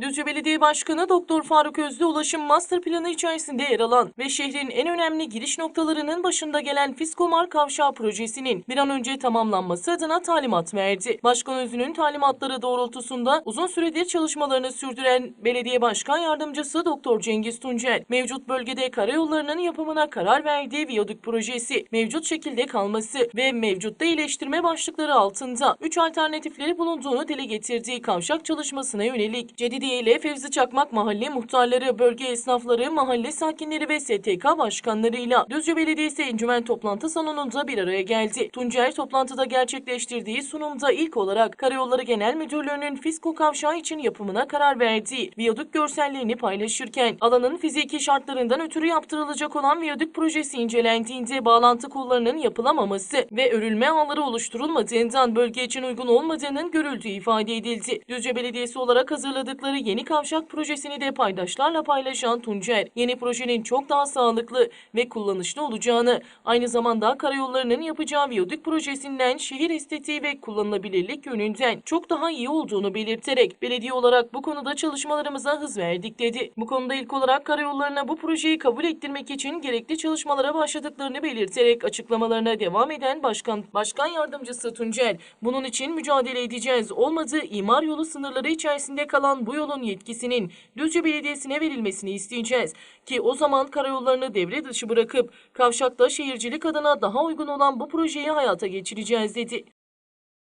Düzce Belediye Başkanı Doktor Faruk Özlü ulaşım master planı içerisinde yer alan ve şehrin en önemli giriş noktalarının başında gelen Fiskomar Kavşağı projesinin bir an önce tamamlanması adına talimat verdi. Başkan Özlü'nün talimatları doğrultusunda uzun süredir çalışmalarını sürdüren Belediye Başkan Yardımcısı Doktor Cengiz Tuncel, mevcut bölgede karayollarının yapımına karar verdiği viyadük projesi, mevcut şekilde kalması ve mevcutta iyileştirme başlıkları altında 3 alternatifleri bulunduğunu dile getirdiği kavşak çalışmasına yönelik Cedidiye ile Fevzi Çakmak Mahalle muhtarları, bölge esnafları, mahalle sakinleri ve STK başkanlarıyla Düzce Belediyesi Encümen Toplantı Salonu'nda bir araya geldi. Tuncer toplantıda gerçekleştirdiği sunumda ilk olarak Karayolları Genel Müdürlüğü'nün Fisko Kavşağı için yapımına karar verdiği viyadük görsellerini paylaşırken alanın fiziki şartlarından ötürü yaptırılacak olan viyadük projesi incelendiğinde bağlantı kollarının yapılamaması ve örülme ağları oluşturulmadığından bölge için uygun olmadığının görüldüğü ifade edildi. Düzce Belediyesi olarak hazırladıkları yeni kavşak projesini de paydaşlarla paylaşan Tuncer, yeni projenin çok daha sağlıklı ve kullanışlı olacağını, aynı zamanda karayollarının yapacağı viyadük projesinden şehir estetiği ve kullanılabilirlik yönünden çok daha iyi olduğunu belirterek belediye olarak bu konuda çalışmalarımıza hız verdik dedi. Bu konuda ilk olarak karayollarına bu projeyi kabul ettirmek için gerekli çalışmalara başladıklarını belirterek açıklamalarına devam eden Başkan Başkan Yardımcısı Tuncel, bunun için mücadele edeceğiz. Olmadı imar yolu sınırları içerisinde kalan bu yolun yetkisinin Düzce Belediyesi'ne verilmesini isteyeceğiz. Ki o zaman karayollarını devre dışı bırakıp kavşakta şehircilik adına daha uygun olan bu projeyi hayata geçireceğiz dedi.